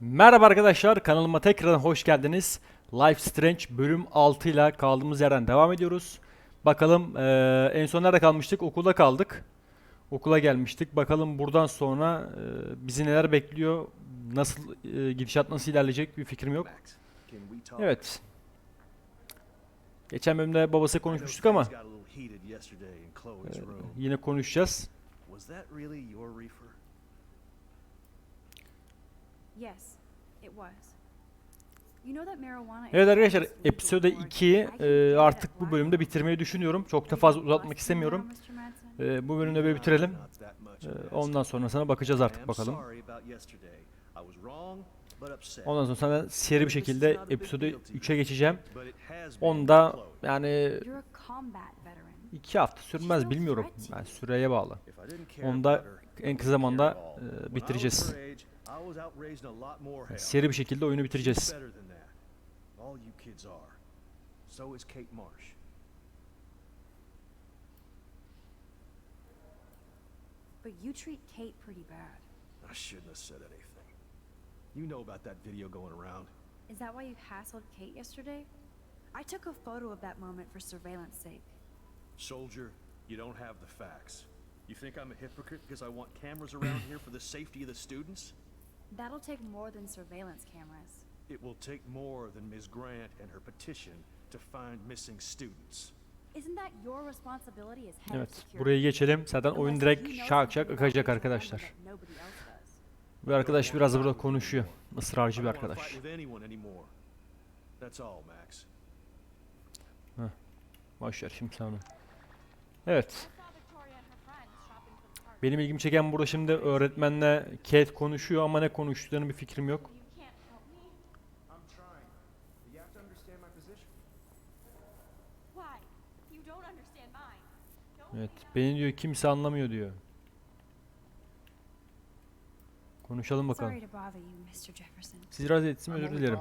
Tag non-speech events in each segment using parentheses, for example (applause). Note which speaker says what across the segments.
Speaker 1: Merhaba arkadaşlar kanalıma tekrar hoş geldiniz. Life Strange bölüm 6 ile kaldığımız yerden devam ediyoruz. Bakalım eee, en son nerede kalmıştık? Okulda kaldık. Okula gelmiştik. Bakalım buradan sonra eee, bizi neler bekliyor? Nasıl eee, gidişat nasıl ilerleyecek bir fikrim yok. Evet. Geçen bölümde babası konuşmuştuk ama
Speaker 2: room.
Speaker 1: yine konuşacağız.
Speaker 2: Was that really your reefer?
Speaker 3: Yes, it was. You know that marijuana is
Speaker 1: Evet arkadaşlar episode
Speaker 3: Oregon.
Speaker 1: 2'yi
Speaker 3: I can
Speaker 1: eee,
Speaker 3: get
Speaker 1: artık bu bölümde bitirmeyi düşünüyorum. Çok da fazla uzatmak istemiyorum. Eee, bu bölümde böyle bitirelim.
Speaker 2: Max.
Speaker 1: ondan sonrasına bakacağız
Speaker 2: I
Speaker 1: artık bakalım. Ondan sonra sana seri bir şekilde episode 3'e geçeceğim. Onda yani
Speaker 3: You're a combat veteran.
Speaker 1: iki hafta sürmez bilmiyorum. Yani süreye bağlı. Onda en
Speaker 2: I
Speaker 1: kısa zamanda
Speaker 2: was
Speaker 1: bitireceğiz.
Speaker 2: Her age, I was out raising a lot more.
Speaker 1: Seri bir şekilde oyunu bitireceğiz.
Speaker 2: better than that. All you kids are. So is Kate Marsh.
Speaker 3: But you treat Kate pretty bad.
Speaker 2: I shouldn't have said anything. You know about that video going around.
Speaker 3: Is that why you hassled Kate yesterday? I took a photo of that moment for surveillance sake.
Speaker 2: Soldier, you don't have the facts. You think I'm a hypocrite because I want cameras around (clears throat) here for the safety of the students?
Speaker 3: That'll take more than surveillance cameras.
Speaker 2: It will take more than Ms. Grant and her petition to find missing students.
Speaker 3: Isn't that your responsibility as head of
Speaker 1: Evet
Speaker 3: security?
Speaker 1: buraya geçelim. Zaten oyun direkt şak şak akacak arkadaşlar.
Speaker 3: Amber that nobody else does.
Speaker 1: Bu arkadaş biraz da burada konuşuyor. Israrcı bir
Speaker 2: don't wanna
Speaker 1: arkadaş.
Speaker 2: with anyone anymore. That's all, Max.
Speaker 1: Boş ver şimdi sen onu. Evet. Benim ilgimi çeken burada şimdi öğretmenle Kate konuşuyor ama ne konuştuklarını bir fikrim yok. Evet beni diyor kimse anlamıyor diyor. Konuşalım bakalım. Rahatsız ettim
Speaker 4: I'm
Speaker 1: özür dilerim.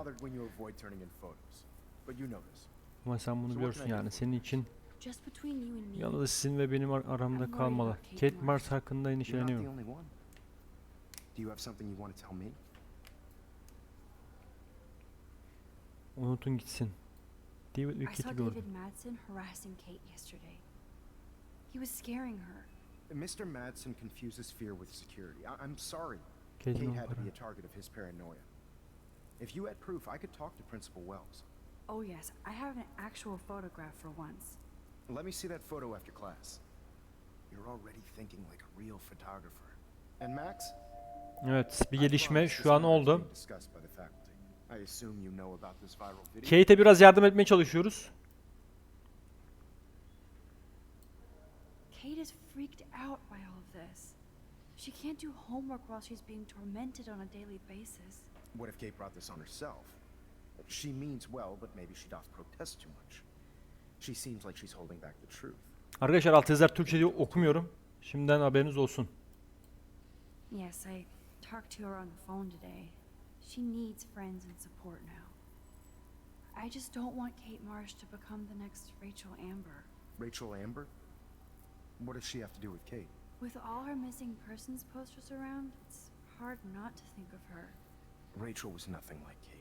Speaker 1: Ama sen bunu biliyorsun yani. Senin için
Speaker 3: Just between you and me.
Speaker 1: yalnız sizin ve benim ar- aramda
Speaker 3: worried
Speaker 1: kalmalı.
Speaker 3: Kate
Speaker 1: Kate
Speaker 3: Mars.
Speaker 1: Mars hakkında
Speaker 4: You're not the
Speaker 1: endişeleniyorum.
Speaker 4: Do you have something you want to tell me?
Speaker 1: Unutun gitsin. David ve
Speaker 3: I
Speaker 1: Kate'i
Speaker 3: saw
Speaker 1: gördüm.
Speaker 3: David Madsen harassing Kate yesterday. He was scaring her.
Speaker 4: Mr. Madsen confuses fear with security. I- I'm sorry.
Speaker 1: Kate'in
Speaker 4: Kate
Speaker 1: o
Speaker 4: had to be a target of his paranoia. If you had proof, I could talk to Principal Wells.
Speaker 3: Oh yes, I have an actual photograph for once.
Speaker 4: Let me see that photo after class. You're already thinking like a real photographer. And Max?
Speaker 1: Evet bir gelişme şu an oldu. Kate'e biraz yardım etmeye çalışıyoruz.
Speaker 3: Kate is freaked out by all of this. She can't do homework while she's being tormented on a daily basis.
Speaker 4: What if Kate brought this on herself? She means well, but maybe she doth protest too much. She seems like she's holding back the truth.
Speaker 1: Arkadaşlar altyazılar Türkçe diye okumuyorum. Şimdiden haberiniz olsun.
Speaker 3: Yes, I talked to her on the phone today. She needs friends and support now. I just don't want Kate Marsh to become the next Rachel Amber.
Speaker 4: Rachel Amber? What does she have to do with Kate?
Speaker 3: With all her missing persons posters around, it's hard not to think of her.
Speaker 4: Rachel was nothing like Kate.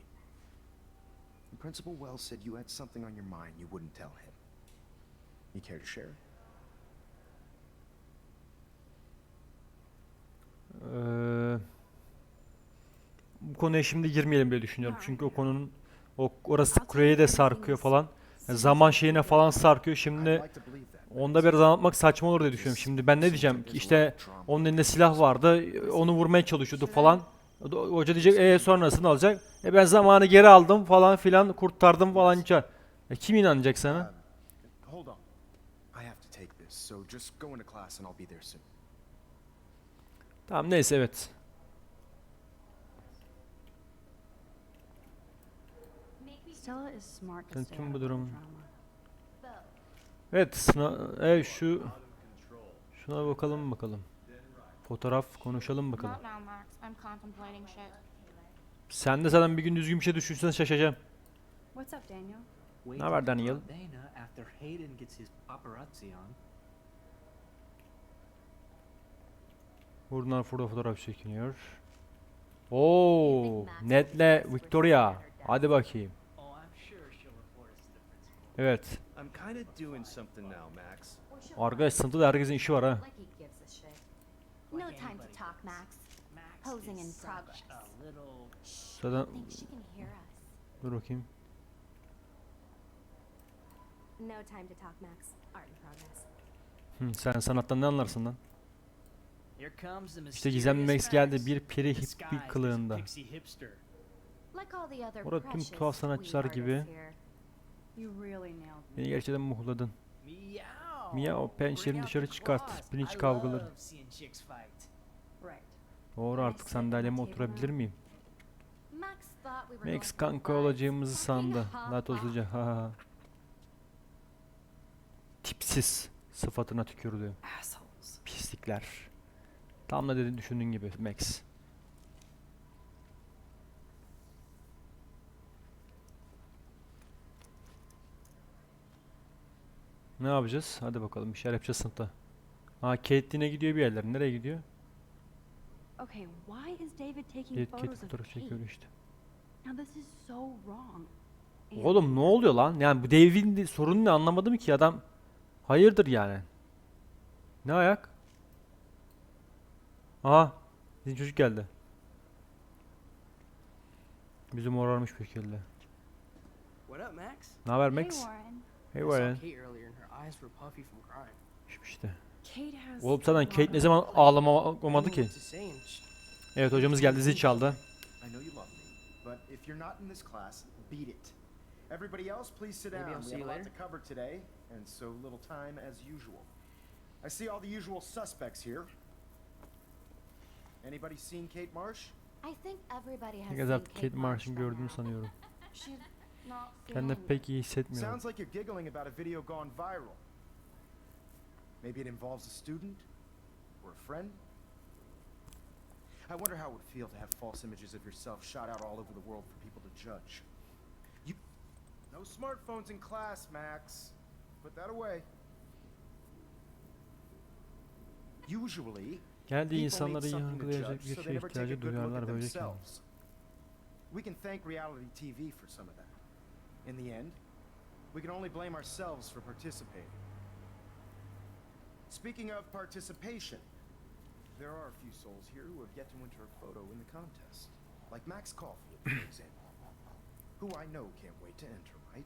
Speaker 4: Principal Wells said you had something on your mind you wouldn't tell him. You care to share?
Speaker 1: Ee, bu konuya şimdi girmeyelim diye düşünüyorum. Çünkü o konunun o orası kuleyi de sarkıyor falan. Yani zaman şeyine falan sarkıyor. Şimdi onda biraz anlatmak saçma olur diye düşünüyorum. Şimdi ben ne diyeceğim ki işte onun elinde silah vardı. Onu vurmaya çalışıyordu falan. Hoca diyecek e sonrası ne olacak? E ben zamanı geri aldım falan filan kurtardım falanca. E kim inanacak sana?
Speaker 4: Um, hold on. I have to take this, so just go into class and I'll be there soon.
Speaker 1: Tamam neyse evet. Sen tüm bu
Speaker 5: both.
Speaker 1: Evet sınav evet şu şuna bakalım bakalım. Fotoğraf konuşalım bakalım. Sen de zaten bir gün düzgün bir şey düşünsen şaşacağım.
Speaker 3: What's up, Daniel?
Speaker 1: Ne haber Daniel?
Speaker 6: Dana after Hayden gets his paparazzi on.
Speaker 1: Buradan burada fotoğraf çekiliyor. Oo. Ned'le Victoria. Hadi bakayım.
Speaker 6: Oh.
Speaker 1: Evet.
Speaker 2: I'm kind of doing something now, Max.
Speaker 1: Arkadaş sınıfta da herkesin işi var ha.
Speaker 7: Like he gives a shit.
Speaker 5: No time to talk. Max. Posing in progress.
Speaker 1: Zaten
Speaker 5: Think she can hear us.
Speaker 1: dur bakayım.
Speaker 5: No time to talk, Max. Art in progress.
Speaker 1: Hı, sen sanattan ne anlarsın lan? İşte Gizemli Max geldi bir peri
Speaker 6: as
Speaker 1: kılığında. Orada tüm tuhaf sanatçılar gibi. Beni gerçekten muhladın. Pençelerini
Speaker 6: Bring out
Speaker 1: dışarı çıkart, pirinç kavgaları. Doğru artık sandalyeme oturabilir miyim?
Speaker 5: Max
Speaker 1: kanka olacağımızı sandı.
Speaker 5: ha
Speaker 1: La
Speaker 5: ha.
Speaker 1: ha. Tipsiz sıfatına tükürdü. Pislikler. Tam da dedin düşündüğün gibi Max. Ne yapacağız? Hadi bakalım bir şeyler yapacağız sınıfta. Ha Caitlyn'e gidiyor bir yerler. Nereye gidiyor?
Speaker 3: Okay, why is David taking
Speaker 1: Kate, Kate
Speaker 3: photos of
Speaker 1: fotoğraf
Speaker 3: Kate?
Speaker 1: çekiyor işte.
Speaker 3: Now this is so wrong.
Speaker 1: Oğlum ne oluyor lan? Yani bu David'in sorunu ne anlamadım ki adam. Hayırdır yani? Ne ayak? Aha. Bizim çocuk geldi. Bizim morarmış bir şekilde.
Speaker 8: Max?
Speaker 1: Ne haber
Speaker 3: Hey
Speaker 1: Max?
Speaker 3: Warren.
Speaker 1: Hey
Speaker 8: I saw
Speaker 1: Warren.
Speaker 8: Kate earlier and her eyes were puffy from crying.
Speaker 1: İşte. Oğlum zaten Kate ne zaman
Speaker 8: I
Speaker 1: ki? Evet hocamız geldi zil çaldı.
Speaker 4: Everybody else, please sit
Speaker 8: Maybe
Speaker 4: down. We have a lot to cover today, and so little time as usual. I see all the usual suspects here. Anybody seen Kate Marsh?
Speaker 5: I think everybody has seen
Speaker 1: Kate
Speaker 5: Kate Marsh
Speaker 1: Marsh'ın gördüğünü sanıyorum. (laughs)
Speaker 5: She's not
Speaker 1: Kendimi
Speaker 5: feeling
Speaker 1: pek iyi hissetmiyorum.
Speaker 4: Sounds like you're giggling about a video gone viral. Maybe it involves a student or a friend. I wonder how it would feel to have false images of yourself shot out all over the world for people to judge. You No smartphones in class, Max. Put that away. Usually,
Speaker 1: Geldiği
Speaker 4: people need
Speaker 1: insanları
Speaker 4: something to
Speaker 1: yankılayacak
Speaker 4: judge,
Speaker 1: bir
Speaker 4: so they
Speaker 1: şeye
Speaker 4: never take a
Speaker 1: ihtiyacı
Speaker 4: good look
Speaker 1: duyarlar
Speaker 4: at
Speaker 1: böyle ki.
Speaker 4: themselves. We can thank reality TV for some of that. In the end, we can only blame ourselves for participating. Speaking of participation, there are a few souls here who have yet to enter a photo in the contest. Like Max Caulfield, for (clears throat) example. Who I know can't wait to enter, right?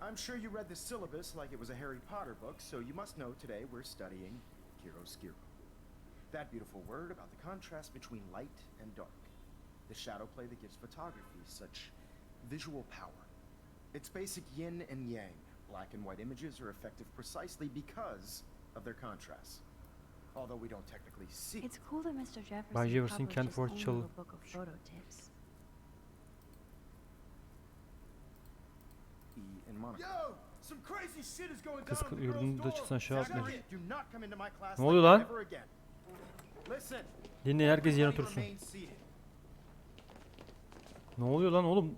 Speaker 4: I'm sure you read the syllabus like it was a Harry Potter book, so you must know today we're studying chiaroscuro. That beautiful word about the contrast between light and dark. The shadow play that gives photography such visual power. It's basic yin and yang. Black and white images are effective precisely because of their contrast. Although we don't technically see.
Speaker 3: It's cool that Mr. Jefferson
Speaker 1: Bay Jefferson
Speaker 3: published
Speaker 1: kendi
Speaker 3: his own
Speaker 1: Fortune
Speaker 3: little book of photo tips.
Speaker 4: E and Monaco.
Speaker 2: Yo! Some crazy shit is going
Speaker 1: Kız
Speaker 2: down at the
Speaker 1: yurdunu
Speaker 2: girls'
Speaker 1: da
Speaker 2: dorm.
Speaker 1: çıksan aşağı
Speaker 4: class
Speaker 1: Ne oluyor lan? Dinleyin herkes yerine otursun. Ne oluyor lan oğlum?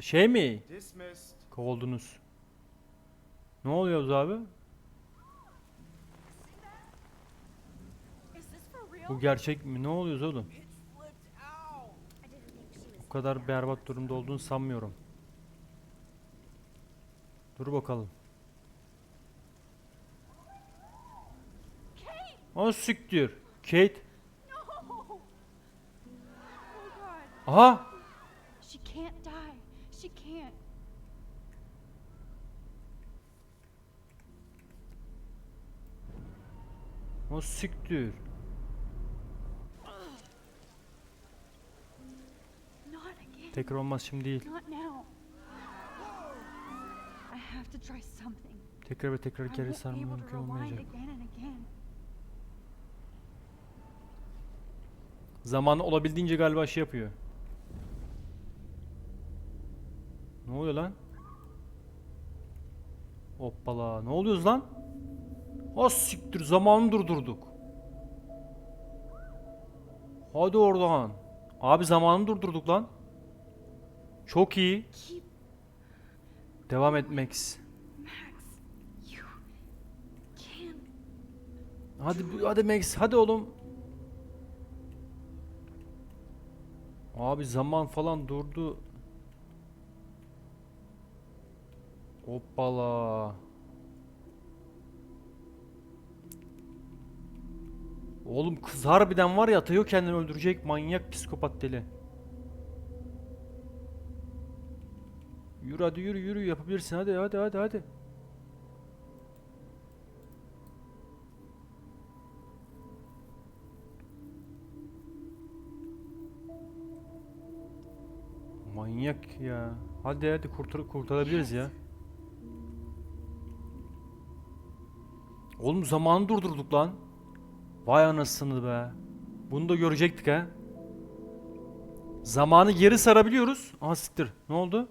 Speaker 1: Şey mi? Kovuldunuz. Ne oluyoruz abi? Bu gerçek mi? Ne oluyoruz oğlum? Bu kadar berbat durumda olduğunu sanmıyorum. Dur bakalım. O siktir. Kate. Aha.
Speaker 3: She can't die. She can't.
Speaker 1: O siktir. Tekrar olmaz şimdi değil. Tekrar ve tekrar geri
Speaker 3: won't be
Speaker 1: sarma
Speaker 3: able to
Speaker 1: mümkün olmayacak. Zamanı olabildiğince galiba şey yapıyor. Ne oluyor lan? Hoppala. Ne oluyoruz lan? Ha siktir zamanı durdurduk. Hadi oradan. Abi zamanı durdurduk lan. Çok iyi. Devam et Max.
Speaker 3: Max. You can.
Speaker 1: Hadi hadi Max hadi oğlum. Abi zaman falan durdu. Hoppala. Oğlum kız harbiden var ya atıyor kendini öldürecek manyak psikopat deli. Yürü hadi yürü yürü yapabilirsin hadi hadi hadi hadi. Manyak ya. Hadi hadi kurtar kurtarabiliriz ya. Oğlum zamanı durdurduk lan. Vay anasını be. Bunu da görecektik ha. Zamanı geri sarabiliyoruz. Aha siktir. Ne oldu?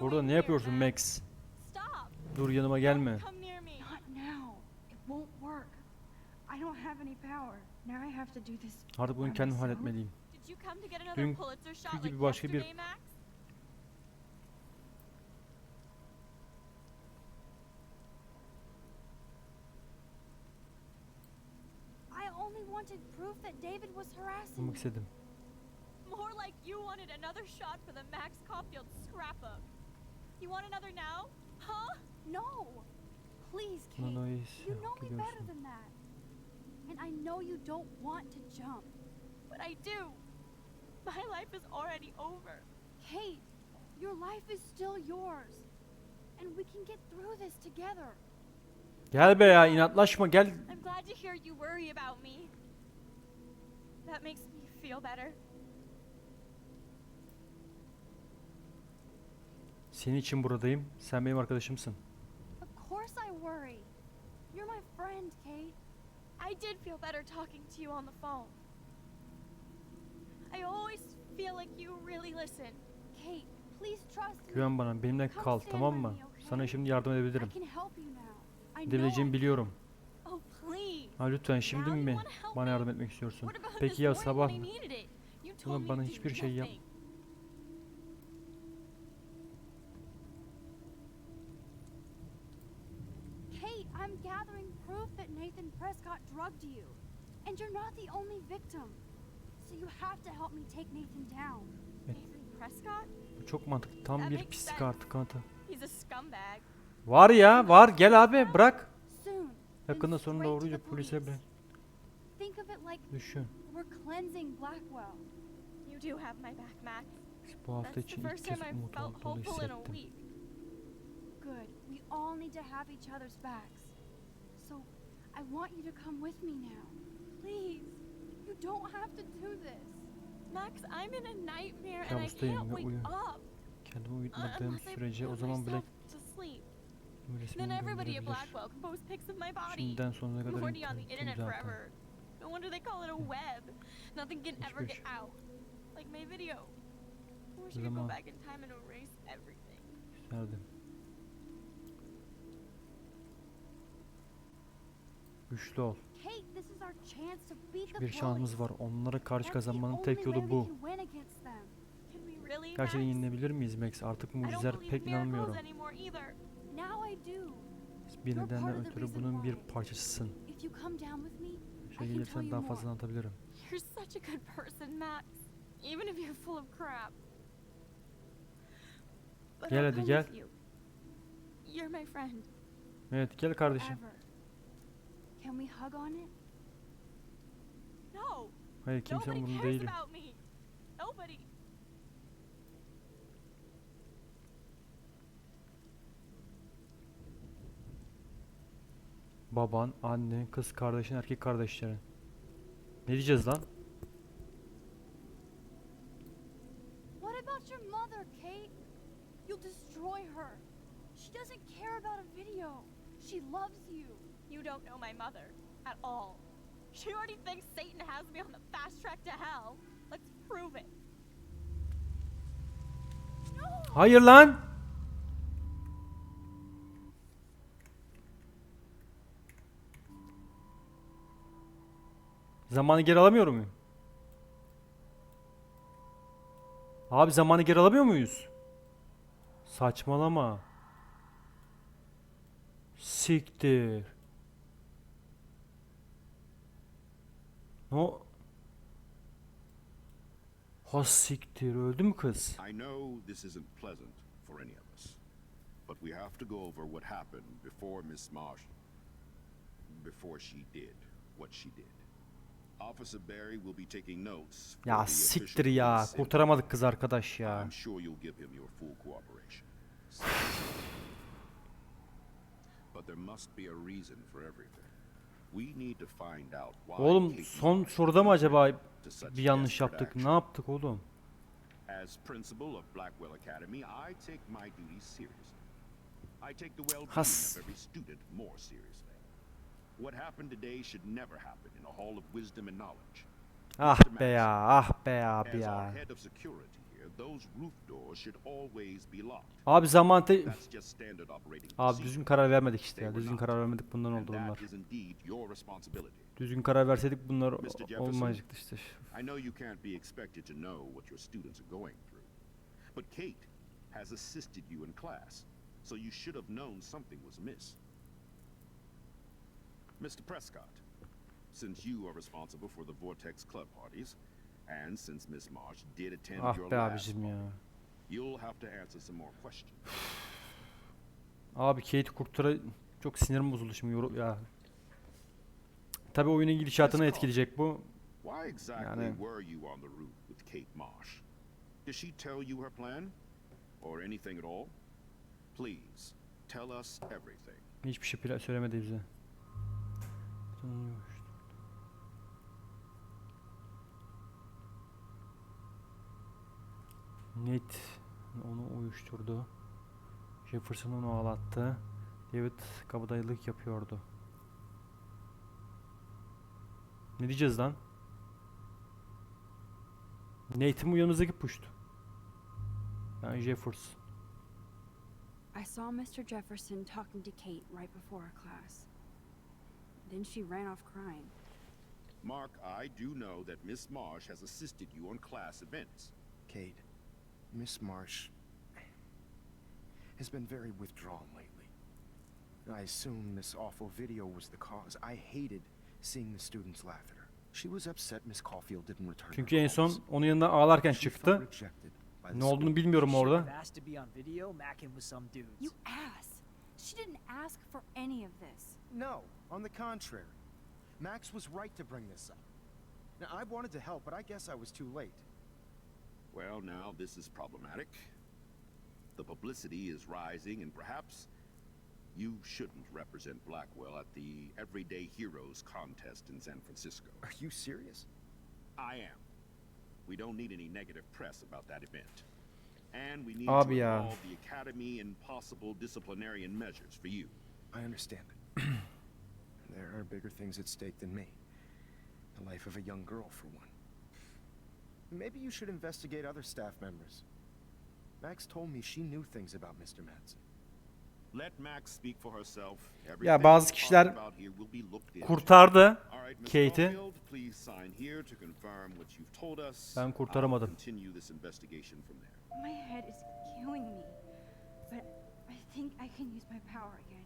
Speaker 1: Burada ne yapıyorsun
Speaker 5: Max?
Speaker 1: Dur yanıma gelme.
Speaker 5: Come near me.
Speaker 3: Not now. It won't work. I don't have any power. Now I have to do this.
Speaker 1: Artık bunu kendim halletmeliyim.
Speaker 5: Did you come to get another
Speaker 1: Dünkü
Speaker 5: Pulitzer shot
Speaker 1: gibi
Speaker 5: like
Speaker 1: başka bir-
Speaker 5: Max?
Speaker 3: I only wanted proof that David was harassing me.
Speaker 1: istedim.
Speaker 5: More like you wanted another shot for the Max Caulfield scrapbook. You want another now? Huh?
Speaker 3: No! Please, Kate.
Speaker 1: No, no,
Speaker 3: you know me better than that. And I know you don't want to jump.
Speaker 5: But I do. My life is already over.
Speaker 3: Kate, your life is still yours. And we can get through this together.
Speaker 1: Gel be ya inatlaşma gel.
Speaker 5: I'm glad to hear you worry about me. That makes me feel better.
Speaker 1: Senin için buradayım. Sen benim arkadaşımsın.
Speaker 3: Of course I worry. You're my friend, Kate.
Speaker 5: I did feel better talking to you on the phone. I always feel like you really listen.
Speaker 3: Kate, please trust me.
Speaker 1: Güven bana benimle
Speaker 3: Come
Speaker 1: kal tamam mı? Sana şimdi yardım
Speaker 3: I
Speaker 1: edebilirim.
Speaker 3: can help you now. I know I
Speaker 1: Edebileceğimi biliyorum.
Speaker 5: Oh, please.
Speaker 1: Ha lütfen şimdi mi bana yardım etmek istiyorsun?
Speaker 5: What about
Speaker 1: Peki ya sabah Ulan
Speaker 5: told me
Speaker 1: bana hiçbir şey yap-
Speaker 3: I'm gathering proof that Nathan Prescott drugged you. And you're not the only victim. So you have to help me take Nathan down.
Speaker 5: Nathan Prescott?
Speaker 1: Bu çok mantıklı. Tam bir pislik artık kanıtı.
Speaker 5: He's a scumbag.
Speaker 1: Var ya var gel abi bırak. Yakında
Speaker 3: to
Speaker 1: doğruca polise bile düşün.
Speaker 3: we're cleansing Blackwell.
Speaker 5: You do have my back, Max.
Speaker 1: Bu hafta için ilk kez umut olduğunu hissettim.
Speaker 3: Good. We all need to have each other's backs. So, I want you to come with me now. Please. You don't have to do this.
Speaker 5: Max, I'm in a nightmare and I can't wake up
Speaker 1: Kendimi uyutmadığım sürece o zaman Black
Speaker 5: Then everybody at. Blackwell can post pics of my body.
Speaker 1: Şimdiden sonuna kadar
Speaker 5: Morty on the internet forever. No wonder they call it a web. Nothing can ever get
Speaker 1: şey.
Speaker 5: out. Like my video. I wish I could go back in time and erase everything.
Speaker 1: Güzeldi. Güçlü ol.
Speaker 3: Kate, this is our chance to beat the
Speaker 1: Bir şansımız var. Onlara karşı kazanmanın
Speaker 3: only
Speaker 1: tek
Speaker 3: way
Speaker 1: yolu
Speaker 3: we
Speaker 1: bu.
Speaker 3: can win against them.
Speaker 5: Can we really,
Speaker 1: Gerçekten yenilebilir miyiz Max? Artık
Speaker 5: I don't
Speaker 1: mucizeler
Speaker 5: believe
Speaker 1: pek inanmıyorum.
Speaker 5: anymore either.
Speaker 3: Now I do.
Speaker 1: Bir nedenden ötürü bunun bir parçasısın.
Speaker 3: If you come down with me, I
Speaker 1: Şuraya
Speaker 3: can tell
Speaker 1: gelirsen
Speaker 3: you
Speaker 1: daha fazla anlatabilirim.
Speaker 5: You're such a good person, Max. Even if you're full of crap. But
Speaker 1: Gel hadi, gel.
Speaker 5: with you. You're my friend.
Speaker 1: Evet gel kardeşim.
Speaker 3: Forever. Can we hug on it?
Speaker 5: No,
Speaker 1: Hayır kimse
Speaker 5: nobody
Speaker 1: umurunda
Speaker 5: cares
Speaker 1: değilim.
Speaker 5: about me. Nobody.
Speaker 1: Baban, annen, kız kardeşin, erkek kardeşlerin. Ne diyeceğiz lan?
Speaker 3: What about your mother, Kate? You'll destroy her. She doesn't care about a video. She loves you.
Speaker 5: You don't know my mother at all. She already thinks Satan has me on the fast track to hell. Let's prove it.
Speaker 1: Hayır lan! Zamanı geri alamıyor muyum? Abi zamanı geri alamıyor muyuz? Saçmalama. Siktir. No. Ha siktir öldü mü kız?
Speaker 7: I know this isn't pleasant for any of us, but we have to go over what happened before Miss Marsh. Before she did what she did. Officer Barry will be taking notes.
Speaker 1: Ya siktir ya. Kurtaramadık kız arkadaş ya.
Speaker 7: I'm sure you'll give him your full cooperation. (sighs) but there must be a reason for everything.
Speaker 1: Oğlum son soruda mı acaba bir yanlış yaptık? Ne yaptık oğlum?
Speaker 7: As principal of Blackwell Academy, I take my duties seriously. I take the well-being
Speaker 1: Has-
Speaker 7: of every student more seriously. What happened today should never happen in a hall of wisdom and knowledge.
Speaker 1: Ah be ya, ah be abi ya. Abi zaman te... Abi düzgün karar vermedik işte ya. Düzgün karar vermedik bundan oldu bunlar. Düzgün karar verseydik bunlar olmayacaktı işte.
Speaker 7: I know you can't be expected to know what your students are going through, but Kate has assisted you in class, so you should have known something was amiss. Mr. Prescott, since you are responsible for the Vortex Club parties, and since Miss Marsh did attend
Speaker 1: Ah
Speaker 7: your
Speaker 1: be
Speaker 7: last
Speaker 1: abicim ya.
Speaker 7: you'll have to answer some more questions. (sighs)
Speaker 1: Abi Kate kurtara çok sinirim bozuldu şimdi yoru- ya. Tabii oyunun gidişatını etkileyecek bu.
Speaker 7: Why exactly
Speaker 1: Yani-
Speaker 7: were you on the route with Kate Marsh? Did she tell you her plan? Or anything at all? Please, tell us everything.
Speaker 1: Hiçbir şey pla- söylemedi bize. Net onu uyuşturdu. Jefferson onu ağlattı. David kabadayılık yapıyordu. Ne diyeceğiz lan? Nate mi yanımızdaki puştu? Yani Jefferson.
Speaker 3: I saw Mr. Jefferson talking to Kate right before our class. Then she ran off crying.
Speaker 7: Mark, I do know that Miss Marsh has assisted you on class events.
Speaker 4: Kate, Miss Marsh has been very withdrawn lately. I assume this awful video was the cause. I hated seeing the students laugh at her. She was upset Miss Caulfield didn't return
Speaker 1: Çünkü en son
Speaker 4: calls.
Speaker 1: onun yanına ağlarken çıktı.
Speaker 4: rejected by the
Speaker 1: Ne olduğunu bilmiyorum orada.
Speaker 6: have asked to be on video, macking with some dudes.
Speaker 3: You ass! She didn't ask for any of this.
Speaker 4: No, on the contrary. Max was right to bring this up. Now, I wanted to help, but I guess I was too late.
Speaker 7: Well, now this is problematic. The publicity is rising, and perhaps you shouldn't represent Blackwell at the Everyday Heroes contest in San Francisco.
Speaker 4: Are you serious?
Speaker 7: I am. We don't need any negative press about that event. And we need
Speaker 1: Abi
Speaker 7: to involve the Academy in possible disciplinarian measures for you.
Speaker 4: I understand it. (clears throat) there are bigger things at stake than me. The life of a young girl, for one. Maybe you should investigate other staff members. Max told me she knew things about Mr. Madsen.
Speaker 7: Let Max speak for herself.
Speaker 1: Ya bazı kişiler. Kurtardı Kate'i. Ben kurtaramadım.
Speaker 3: My head is killing me. But I think I can use my power again.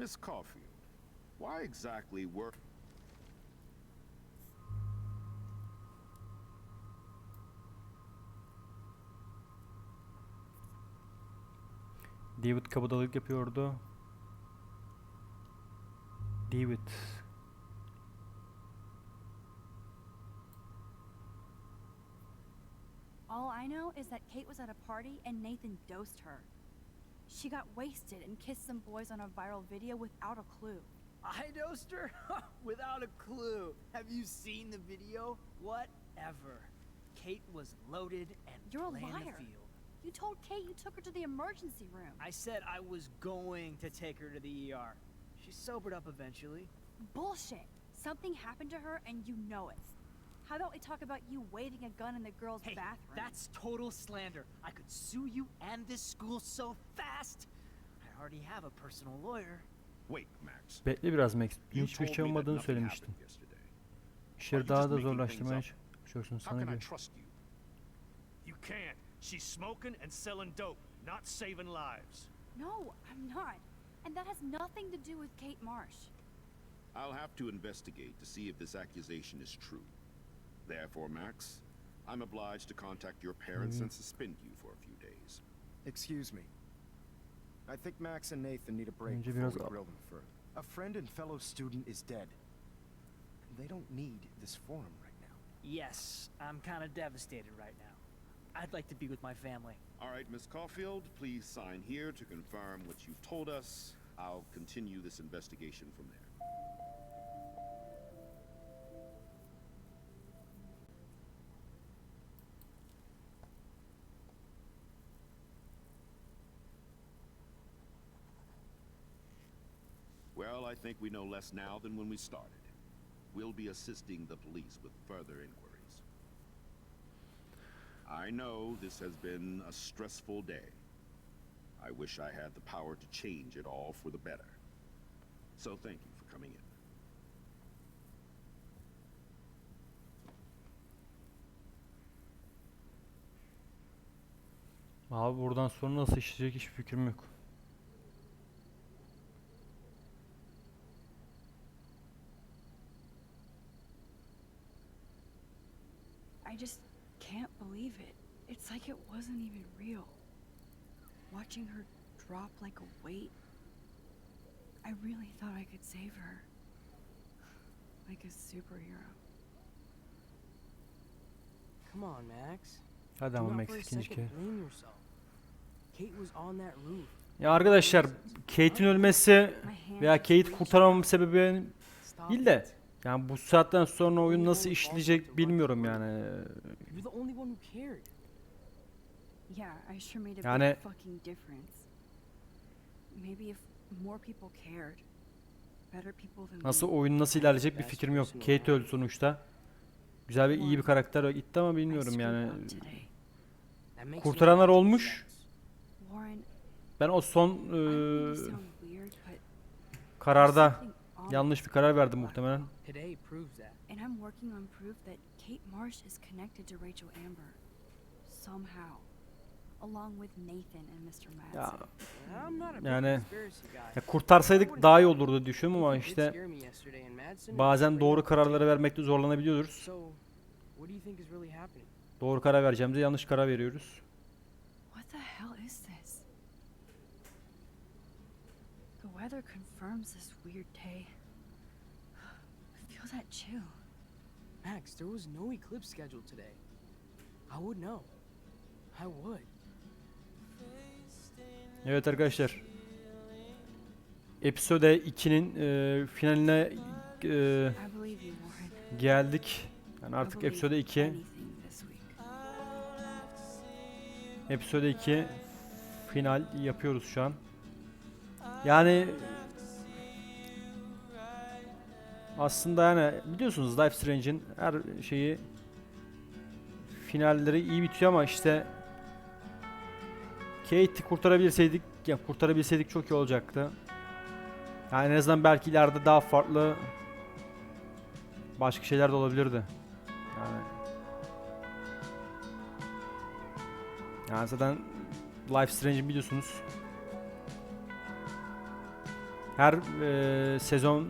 Speaker 7: Miss Caulfield, why exactly were
Speaker 1: David kabadayılık yapıyordu. David.
Speaker 3: All I know is that Kate was at a party and Nathan dosed her. She got wasted and kissed some boys on a viral video without a clue.
Speaker 6: I dosed her? Without a clue. Have you seen the video? Whatever. Kate was loaded and
Speaker 3: You're a liar.
Speaker 6: the field.
Speaker 3: You told Kate you took her to the emergency room.
Speaker 6: I said I was going to take her to the ER. She sobered up eventually.
Speaker 3: Bullshit. Something happened to her and you know it. How about we talk about you waving a gun in the girls'
Speaker 6: Hey,
Speaker 3: bathroom?
Speaker 6: that's total slander. I could sue you and this school so fast. I already have a personal lawyer.
Speaker 7: Wait, Max.
Speaker 1: Bekle biraz Max.
Speaker 7: You
Speaker 1: Hiçbir
Speaker 7: told
Speaker 1: şey
Speaker 7: that
Speaker 1: olmadığını söylemiştin.
Speaker 7: happened yesterday.
Speaker 1: İşleri daha da
Speaker 7: making
Speaker 1: zorlaştırmaya çalışıyorsun
Speaker 7: How
Speaker 1: sana
Speaker 7: can I
Speaker 1: göre.
Speaker 7: trust you?
Speaker 2: You can't. She's smoking and selling dope, not saving lives.
Speaker 3: No, I'm not. And that has nothing to do with Kate Marsh.
Speaker 7: I'll have to investigate to see if this accusation is true. Therefore, Max, I'm obliged to contact your parents and suspend you for a few days.
Speaker 4: Excuse me. I think Max and Nathan need a break before we
Speaker 1: a-
Speaker 4: grill them further. A friend and fellow student is dead. They don't need this forum right now.
Speaker 6: Yes, I'm kind of devastated right now. I'd like to be with my family.
Speaker 7: All right, Miss Caulfield, please sign here to confirm what you've told us. I'll continue this investigation from there. I think we know less now than when we started. We'll be assisting the police with further inquiries. I know this has been a stressful day. I wish I had the power to change it all for the better. So thank you for coming in.
Speaker 1: Abi buradan sonra nasıl işleyecek hiçbir fikrim yok.
Speaker 3: Just can't believe it. It's like it wasn't even real. Watching her drop like a weight. I really thought I could save her. Like a superhero.
Speaker 8: Come on, Max.
Speaker 1: Hadi ama Max ikinci kere.
Speaker 8: blame yourself. Kate was on that roof.
Speaker 1: Ya arkadaşlar Kate'in ölmesi veya
Speaker 3: just
Speaker 1: Kate
Speaker 3: reached
Speaker 1: kurtaramam sebebi değil de. Yani bu saatten sonra oyun nasıl işleyecek bilmiyorum yani. Yani- Nasıl oyun nasıl ilerleyecek bir fikrim yok. Kate öldü sonuçta. Güzel bir iyi bir karakter gitti ama bilmiyorum yani. Kurtaranlar olmuş. Ben o son
Speaker 3: there's
Speaker 1: kararda. Yanlış bir karar verdim muhtemelen.
Speaker 8: Today proves that.
Speaker 3: And I'm working on proof that Kate Marsh is connected to Rachel Amber. Somehow. Along with Nathan and Mr.
Speaker 1: Ya,
Speaker 3: Madsen.
Speaker 1: Yani- ya kurtarsaydık daha iyi olurdu düşünüyorum ama işte bazen doğru kararları vermekte zorlanabiliyoruz. Doğru karar vereceğimize yanlış karar veriyoruz.
Speaker 3: What the hell is this? The weather confirms this weird day. Feel that chill.
Speaker 8: Max, there was no eclipse scheduled today. I would know. I would.
Speaker 1: Evet arkadaşlar. Episode 2'nin eee, finaline eee,
Speaker 3: I believe you, Warren.
Speaker 1: geldik. Yani artık episode 2
Speaker 3: anything this week.
Speaker 1: Episode 2 final yapıyoruz şu an. Yani aslında yani biliyorsunuz Life Strange'in her şeyi finalleri iyi bitiyor ama işte Kate'i kurtarabilseydik ya kurtarabilseydik çok iyi olacaktı. Yani en azından belki ileride daha farklı başka şeyler de olabilirdi. Yani Yani zaten Life Strange'i biliyorsunuz. Her eee, sezon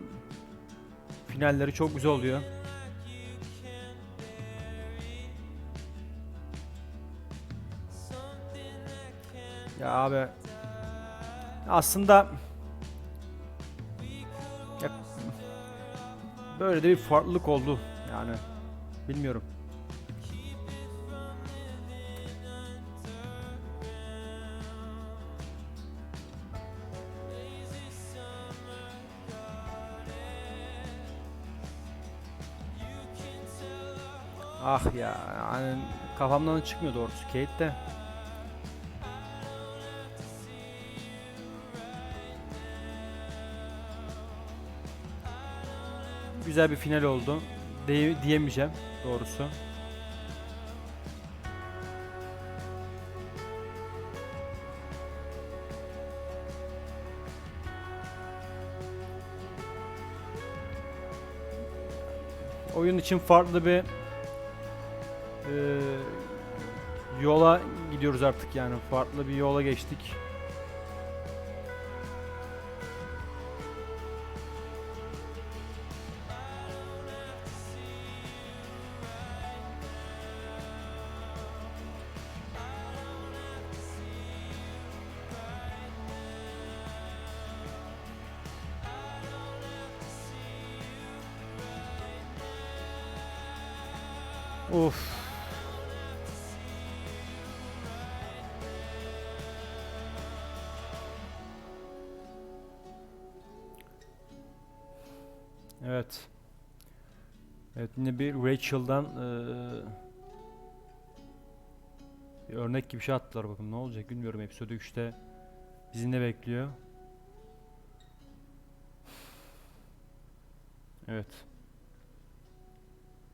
Speaker 1: finalleri çok güzel oluyor. Ya abi aslında böyle de bir farklılık oldu yani bilmiyorum. Kafamdan çıkmıyor doğrusu Kate de. Güzel bir final oldu. De diyemeyeceğim doğrusu. Oyun için farklı bir e, yola gidiyoruz artık yani farklı bir yola geçtik. Of. Evet. Evet yine bir Rachel'dan eee, bir örnek gibi şey attılar bakın ne olacak bilmiyorum episode 3'te bizi ne bekliyor. Evet.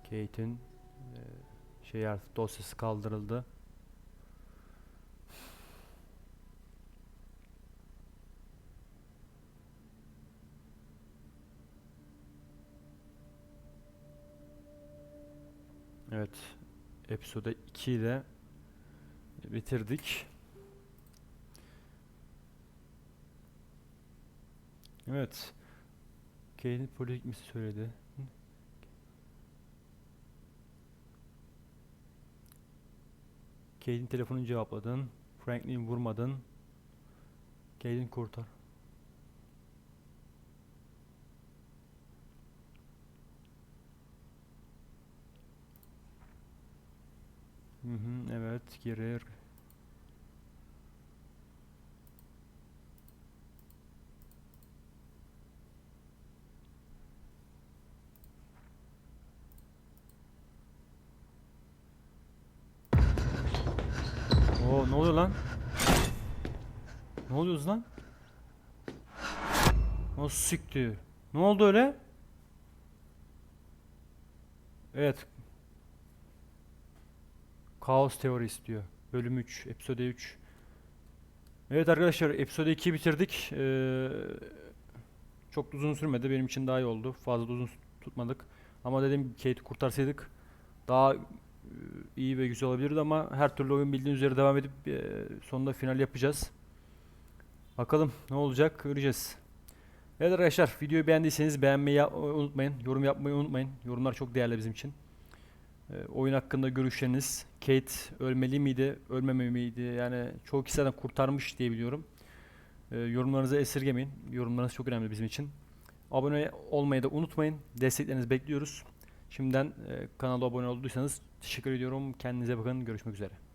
Speaker 1: Kate'in eee, şey artık dosyası kaldırıldı. Evet. Episode 2'yi de bitirdik. Evet. Kate'in polise gitmesi söyledi. Hı. Kate'in telefonunu cevapladın. Franklin vurmadın. Kate'in kurtar. Hı hı, evet girer. Oo ne oluyor lan? Ne oluyoruz lan? Nasıl sikti? Ne oldu öyle? Evet. Kaos teorisi diyor. Bölüm 3, episode 3. Evet arkadaşlar, episode 2'yi bitirdik. Ee, çok uzun sürmedi. Benim için daha iyi oldu. Fazla uzun tutmadık. Ama dedim Kate'i kurtarsaydık daha e, iyi ve güzel olabilirdi ama her türlü oyun bildiğiniz üzere devam edip e, sonunda final yapacağız. Bakalım ne olacak göreceğiz. Evet arkadaşlar videoyu beğendiyseniz beğenmeyi unutmayın. Yorum yapmayı unutmayın. Yorumlar çok değerli bizim için. E, oyun hakkında görüşleriniz. Kate ölmeli miydi, ölmemeli miydi? Yani çoğu kişi zaten kurtarmış diye biliyorum. E, yorumlarınızı esirgemeyin. Yorumlarınız çok önemli bizim için. Abone olmayı da unutmayın. Desteklerinizi bekliyoruz. Şimdiden e, kanala abone olduysanız teşekkür ediyorum. Kendinize bakın. Görüşmek üzere.